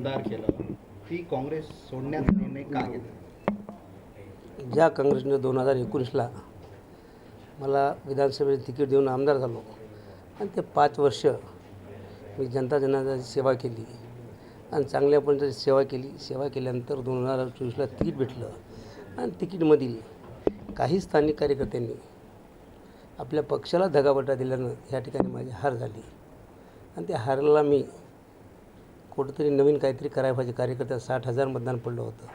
आमदार केलं ती काँग्रेस सोडण्याचा निर्णय का घेतला? ज्या काँग्रेसने दोन हजार एकोणीसला मला विधानसभेचे तिकीट देऊन आमदार झालो आणि ते पाच वर्ष मी जनता जनार्दनाची सेवा केली आणि चांगल्यापर्यंत सेवा केली. सेवा केल्यानंतर दोन हजार चोवीसला तिकीट भेटलं आणि तिकीटमधील काही स्थानिक कार्यकर्त्यांनी आपल्या पक्षाला धगाबटा दिल्यानं या ठिकाणी माझी हार झाली. आणि त्या हारला मी कुठंतरी नवीन काहीतरी करायला पाहिजे. कार्यकर्त्या साठ हजार मतदान पडलं होतं.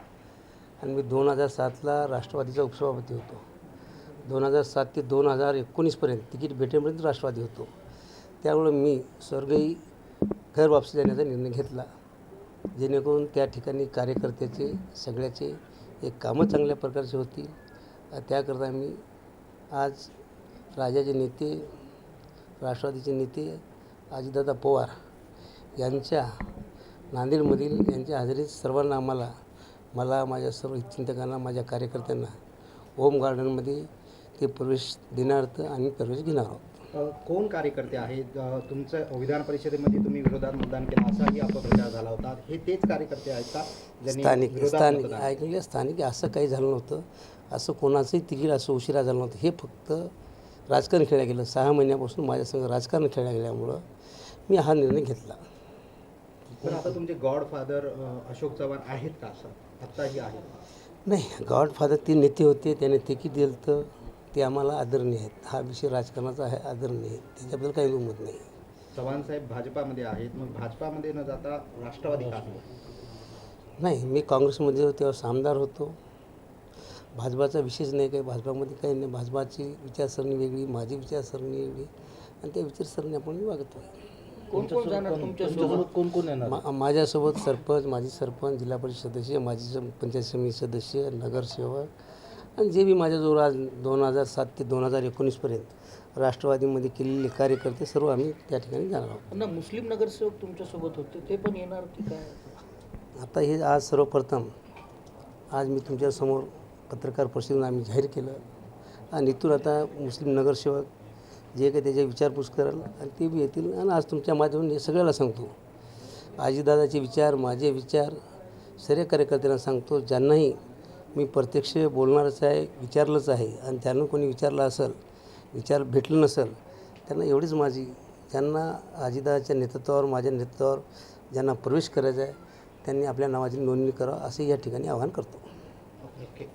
आणि मी दोन हजार सातला राष्ट्रवादीचा उपसभापती होतो. दोन हजार सात ते दोन हजार एकोणीसपर्यंत तिकीट भेटेपर्यंत राष्ट्रवादी होतो. त्यामुळं मी स्वर्गही घर वापसी जाण्याचा निर्णय घेतला. जेणेकरून त्या ठिकाणी कार्यकर्त्याचे सगळ्याचे एक कामं चांगल्या प्रकारचे होतील. त्याकरता मी आज राजाचे नेते राष्ट्रवादीचे नेते अजितदादा पवार यांच्या नांदेडमधील यांच्या हजेरीत सर्वांना आम्हाला मला माझ्या सर्व चिंतकांना माझ्या कार्यकर्त्यांना होम गार्डनमध्ये ते प्रवेश देण्यार्थ आम्ही प्रवेश घेणार आहोत. कोण कार्यकर्ते आहेत? तुमचं विधान परिषदेमध्ये तुम्ही विरोधात मतदान केलं असाही अपप्रचार झाला होता. हे तेच कार्यकर्ते आहेत का? स्थानिक स्थानिक मतदान ऐकले स्थानिक असं काही झालं नव्हतं. असं कोणाचंही तिकीट असं उशिरा झालं नव्हतं. हे फक्त राजकारण खेळल्या गेलं. सहा महिन्यापासून माझ्यासंग राजकारण खेळल्या गेल्यामुळं मी हा निर्णय घेतला. पण आता तुमचे गॉडफादर अशोक चव्हाण आहेत का असं? आत्ताही आहेत नाही गॉडफादर ते नेते होते त्याने तिकीट दिलं तर ते आम्हाला आदरणीय आहेत. हा विषय राजकारणाचा आहे आदरणीय आहे त्याच्याबद्दल काही दुमत नाही. चव्हाण साहेब भाजपामध्ये आहेत. मग भाजपामध्ये न जाता राष्ट्रवादी का? नाही मी काँग्रेसमध्ये होतो तेव्हा आमदार होतो. भाजपाचा विशेष नाही काही. भाजपामध्ये काही नाही. भाजपाची विचारसरणी वेगळी माझी विचारसरणी वेगळी. आणि त्या विचारसरणी आपण वागतो कोण कोण जाणार तुमच्यासोबत? कोण कोण येणार? मा माझ्यासोबत सरपंच माजी सरपंच जिल्हा परिषद सदस्य माजी सम- पंचायत समिती सदस्य नगरसेवक आणि जे बी माझ्याजवळ आज दोन हजार सात ते दोन हजार एकोणीसपर्यंत राष्ट्रवादीमध्ये केलेले कार्यकर्ते सर्व आम्ही त्या ठिकाणी जाणार आहोत. ना मुस्लिम नगरसेवक तुमच्यासोबत होते ते पण येणार की? काय आता हे आज सर्वप्रथम आज मी तुमच्यासमोर पत्रकार परिषदेनं आम्ही जाहीर केलं. आणि इथून आता मुस्लिम नगरसेवक जे काही त्याच्या विचारपूस कराल आणि ते बी येतील. आणि आज तुमच्या माध्यमातून हे सगळ्याला सांगतो. आजीदादाचे विचार माझे विचार सर्व कार्यकर्त्यांना सांगतो ज्यांनाही मी प्रत्यक्ष बोलणारच आहे विचारलंच आहे आणि त्यांना कोणी विचारलं असेल विचार भेटलं नसेल त्यांना एवढीच माझी ज्यांना आजीदादाच्या नेतृत्वावर माझ्या नेतृत्वावर ज्यांना प्रवेश करायचा आहे त्यांनी आपल्या नावाची नोंदणी करावं असे या ठिकाणी आवाहन करतो. ओके.